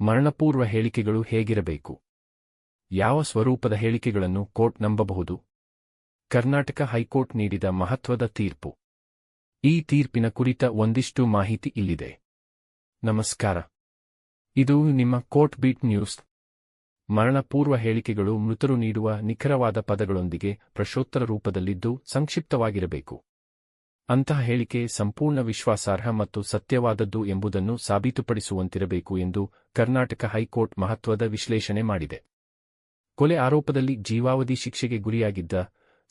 ಮರಣಪೂರ್ವ ಹೇಳಿಕೆಗಳು ಹೇಗಿರಬೇಕು? ಯಾವ ಸ್ವರೂಪದ ಹೇಳಿಕೆಗಳನ್ನು ಕೋರ್ಟ್ ನಂಬಬಹುದು? ಕರ್ನಾಟಕ ಹೈಕೋರ್ಟ್ ನೀಡಿದ ಮಹತ್ವದ ತೀರ್ಪು. ಈ ತೀರ್ಪಿನ ಕುರಿತ ಒಂದಿಷ್ಟು ಮಾಹಿತಿ ಇಲ್ಲಿದೆ. ನಮಸ್ಕಾರ. ಇದು ನಿಮ್ಮ ಕೋರ್ಟ್ ಬೀಟ್ ನ್ಯೂಸ್. ಮರಣಪೂರ್ವ ಹೇಳಿಕೆಗಳು ಮೃತರು ನೀಡುವ ನಿಖರವಾದ ಪದಗಳೊಂದಿಗೆ ಪ್ರಶೋತ್ತರ ರೂಪದಲ್ಲಿದ್ದು ಸಂಕ್ಷಿಪ್ತವಾಗಿರಬೇಕು. ಅಂತಹ ಹೇಳಿಕೆ ಸಂಪೂರ್ಣ ವಿಶ್ವಾಸಾರ್ಹ ಮತ್ತು ಸತ್ಯವಾದದ್ದು ಎಂಬುದನ್ನು ಸಾಬೀತುಪಡಿಸುವಂತಿರಬೇಕು ಎಂದು ಕರ್ನಾಟಕ ಹೈಕೋರ್ಟ್ ಮಹತ್ವದ ವಿಶ್ಲೇಷಣೆ ಮಾಡಿದೆ. ಕೊಲೆ ಆರೋಪದಲ್ಲಿ ಜೀವಾವಧಿ ಶಿಕ್ಷೆಗೆ ಗುರಿಯಾಗಿದ್ದ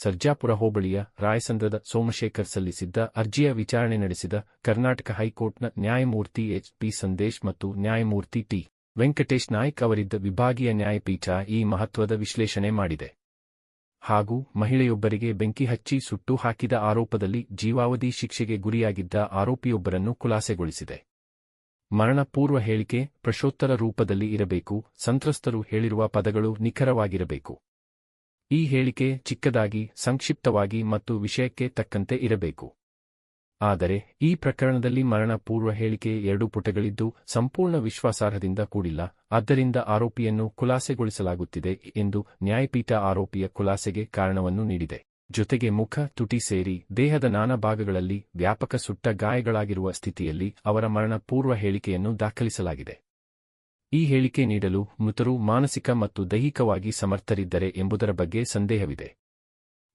ಸರ್ಜಾಪುರ ಹೋಬಳಿಯ ರಾಯಸಂದ್ರದ ಸೋಮಶೇಖರ್ ಸಲ್ಲಿಸಿದ್ದ ಅರ್ಜಿಯ ವಿಚಾರಣೆ ನಡೆಸಿದ ಕರ್ನಾಟಕ ಹೈಕೋರ್ಟ್ನ ನ್ಯಾಯಮೂರ್ತಿ ಎಚ್. ಪಿ. ಸಂದೇಶ್ ಮತ್ತು ನ್ಯಾಯಮೂರ್ತಿ ಟಿ. ವೆಂಕಟೇಶ್ ನಾಯ್ಕ್ ಅವರಿದ್ದ ವಿಭಾಗೀಯ ನ್ಯಾಯಪೀಠ ಈ ಮಹತ್ವದ ವಿಶ್ಲೇಷಣೆ ಮಾಡಿದೆ. ಹಾಗೂ ಮಹಿಳೆಯೊಬ್ಬರಿಗೆ ಬೆಂಕಿ ಹಚ್ಚಿ ಸುಟ್ಟು ಹಾಕಿದ ಆರೋಪದಲ್ಲಿ ಜೀವಾವಧಿ ಶಿಕ್ಷೆಗೆ ಗುರಿಯಾಗಿದ್ದ ಆರೋಪಿಯೊಬ್ಬರನ್ನು ಖುಲಾಸೆಗೊಳಿಸಿದೆ. ಮರಣಪೂರ್ವ ಹೇಳಿಕೆ ಪ್ರಶೋತ್ತರ ರೂಪದಲ್ಲಿ ಇರಬೇಕು, ಸಂತ್ರಸ್ತರು ಹೇಳಿರುವ ಪದಗಳು ನಿಖರವಾಗಿರಬೇಕು. ಈ ಹೇಳಿಕೆ ಚಿಕ್ಕದಾಗಿ, ಸಂಕ್ಷಿಪ್ತವಾಗಿ ಮತ್ತು ವಿಷಯಕ್ಕೆ ತಕ್ಕಂತೆ ಇರಬೇಕು. ಆದರೆ ಈ ಪ್ರಕರಣದಲ್ಲಿ ಮರಣಪೂರ್ವ ಹೇಳಿಕೆ ಎರಡು ಪುಟಗಳಿದ್ದು ಸಂಪೂರ್ಣ ವಿಶ್ವಾಸಾರ್ಹದಿಂದ ಕೂಡಿಲ್ಲ. ಆದ್ದರಿಂದ ಆರೋಪಿಯನ್ನು ಖುಲಾಸೆಗೊಳಿಸಲಾಗುತ್ತಿದೆ ಎಂದು ನ್ಯಾಯಪೀಠ ಆರೋಪಿಯ ಖುಲಾಸೆಗೆ ಕಾರಣವನ್ನು ನೀಡಿದೆ. ಜೊತೆಗೆ ಮುಖ, ತುಟಿ ಸೇರಿ ದೇಹದ ನಾನಾ ಭಾಗಗಳಲ್ಲಿ ವ್ಯಾಪಕ ಸುಟ್ಟ ಗಾಯಗಳಾಗಿರುವ ಸ್ಥಿತಿಯಲ್ಲಿ ಅವರ ಮರಣಪೂರ್ವ ಹೇಳಿಕೆಯನ್ನು ದಾಖಲಿಸಲಾಗಿದೆ. ಈ ಹೇಳಿಕೆ ನೀಡಲು ಮೃತರು ಮಾನಸಿಕ ಮತ್ತು ದೈಹಿಕವಾಗಿ ಸಮರ್ಥರಿದ್ದರೆ ಎಂಬುದರ ಬಗ್ಗೆ ಸಂದೇಹವಿದೆ.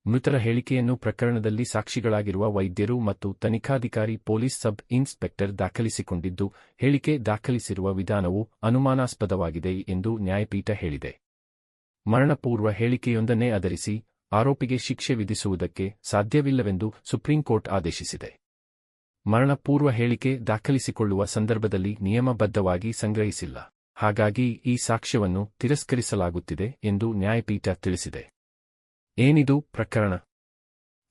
ಮೃತರ ಹೇಳಿಕೆಯನ್ನು ಪ್ರಕರಣದಲ್ಲಿ ಸಾಕ್ಷಿಗಳಾಗಿರುವ ವೈದ್ಯರು ಮತ್ತು ತನಿಖಾಧಿಕಾರಿ ಪೊಲೀಸ್ ಸಬ್ ಇನ್ಸ್ಪೆಕ್ಟರ್ ದಾಖಲಿಸಿಕೊಂಡಿದ್ದು, ಹೇಳಿಕೆ ದಾಖಲಿಸಿರುವ ವಿಧಾನವು ಅನುಮಾನಾಸ್ಪದವಾಗಿದೆ ಎಂದು ನ್ಯಾಯಪೀಠ ಹೇಳಿದೆ. ಮರಣಪೂರ್ವ ಹೇಳಿಕೆಯೊಂದನ್ನೇ ಆಧರಿಸಿ ಆರೋಪಿಗೆ ಶಿಕ್ಷೆ ವಿಧಿಸುವುದಕ್ಕೆ ಸಾಧ್ಯವಿಲ್ಲವೆಂದು ಸುಪ್ರೀಂಕೋರ್ಟ್ ಆದೇಶಿಸಿದೆ. ಮರಣಪೂರ್ವ ಹೇಳಿಕೆ ದಾಖಲಿಸಿಕೊಳ್ಳುವ ಸಂದರ್ಭದಲ್ಲಿ ನಿಯಮಬದ್ಧವಾಗಿ ಸಂಗ್ರಹಿಸಿಲ್ಲ. ಹಾಗಾಗಿ ಈ ಸಾಕ್ಷ್ಯವನ್ನು ತಿರಸ್ಕರಿಸಲಾಗುತ್ತಿದೆ ಎಂದು ನ್ಯಾಯಪೀಠ ತಿಳಿಸಿದೆ. ಏನಿದು ಪ್ರಕರಣ?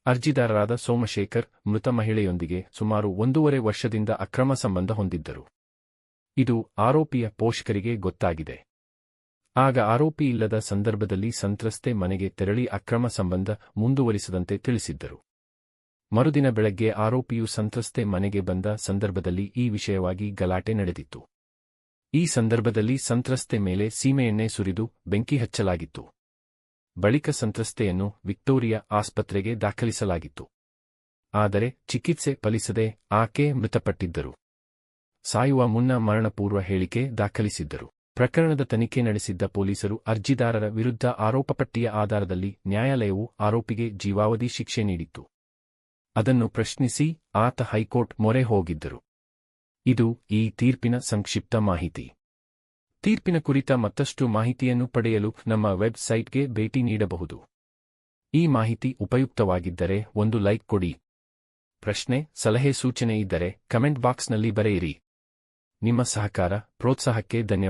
ಅರ್ಜಿದಾರರಾದ ಸೋಮಶೇಖರ್ ಮೃತ ಮಹಿಳೆಯೊಂದಿಗೆ ಸುಮಾರು ಒಂದೂವರೆ ವರ್ಷದಿಂದ ಅಕ್ರಮ ಸಂಬಂಧ ಹೊಂದಿದ್ದರು. ಇದು ಆರೋಪಿಯ ಪೋಷಕರಿಗೆ ಗೊತ್ತಾಗಿದೆ. ಆಗ ಆರೋಪಿ ಇಲ್ಲದ ಸಂದರ್ಭದಲ್ಲಿ ಸಂತ್ರಸ್ತೆ ಮನೆಗೆ ತೆರಳಿ ಅಕ್ರಮ ಸಂಬಂಧ ಮುಂದುವರಿಸದಂತೆ ತಿಳಿಸಿದ್ದರು. ಮರುದಿನ ಬೆಳಗ್ಗೆ ಆರೋಪಿಯು ಸಂತ್ರಸ್ತೆ ಮನೆಗೆ ಬಂದ ಸಂದರ್ಭದಲ್ಲಿ ಈ ವಿಷಯವಾಗಿ ಗಲಾಟೆ ನಡೆದಿತ್ತು. ಈ ಸಂದರ್ಭದಲ್ಲಿ ಸಂತ್ರಸ್ತೆ ಮೇಲೆ ಸೀಮೆಎಣ್ಣೆ ಸುರಿದು ಬೆಂಕಿ ಹಚ್ಚಲಾಗಿತ್ತು. ಬಳಿಕ ಸಂತ್ರಸ್ತೆಯನ್ನು ವಿಕ್ಟೋರಿಯಾ ಆಸ್ಪತ್ರೆಗೆ ದಾಖಲಿಸಲಾಗಿತ್ತು. ಆದರೆ ಚಿಕಿತ್ಸೆ ಫಲಿಸದೆ ಆಕೆ ಮೃತಪಟ್ಟಿದ್ದರು. ಸಾಯುವ ಮುನ್ನ ಮರಣಪೂರ್ವ ಹೇಳಿಕೆ ದಾಖಲಿಸಿದ್ದರು. ಪ್ರಕರಣದ ತನಿಖೆ ನಡೆಸಿದ್ದ ಪೊಲೀಸರು ಅರ್ಜಿದಾರರ ವಿರುದ್ಧ ಆರೋಪಪಟ್ಟಿಯ ಆಧಾರದಲ್ಲಿ ನ್ಯಾಯಾಲಯವು ಆರೋಪಿಗೆ ಜೀವಾವಧಿ ಶಿಕ್ಷೆ ನೀಡಿತ್ತು. ಅದನ್ನು ಪ್ರಶ್ನಿಸಿ ಆತ ಹೈಕೋರ್ಟ್ ಮೊರೆ ಹೋಗಿದ್ದರು. ಇದು ಈ ತೀರ್ಪಿನ ಸಂಕ್ಷಿಪ್ತ ಮಾಹಿತಿ. ತೀರ್ಪಿನ ಕುರಿತ ಮತ್ತಷ್ಟು ಮಾಹಿತಿಯನ್ನು ಪಡೆಯಲು ನಮ್ಮ ವೆಬ್ಸೈಟ್ಗೆ ಭೇಟಿ ನೀಡಬಹುದು. ಈ ಮಾಹಿತಿ ಉಪಯುಕ್ತವಾಗಿದ್ದರೆ ಒಂದು ಲೈಕ್ ಕೊಡಿ. ಪ್ರಶ್ನೆ, ಸಲಹೆ ಸೂಚನೆ ಇದ್ದರೆ ಕಮೆಂಟ್ ಬಾಕ್ಸ್ನಲ್ಲಿ ಬರೆಯಿರಿ. ನಿಮ್ಮ ಸಹಕಾರ, ಪ್ರೋತ್ಸಾಹಕ್ಕೆ ಧನ್ಯವಾದ.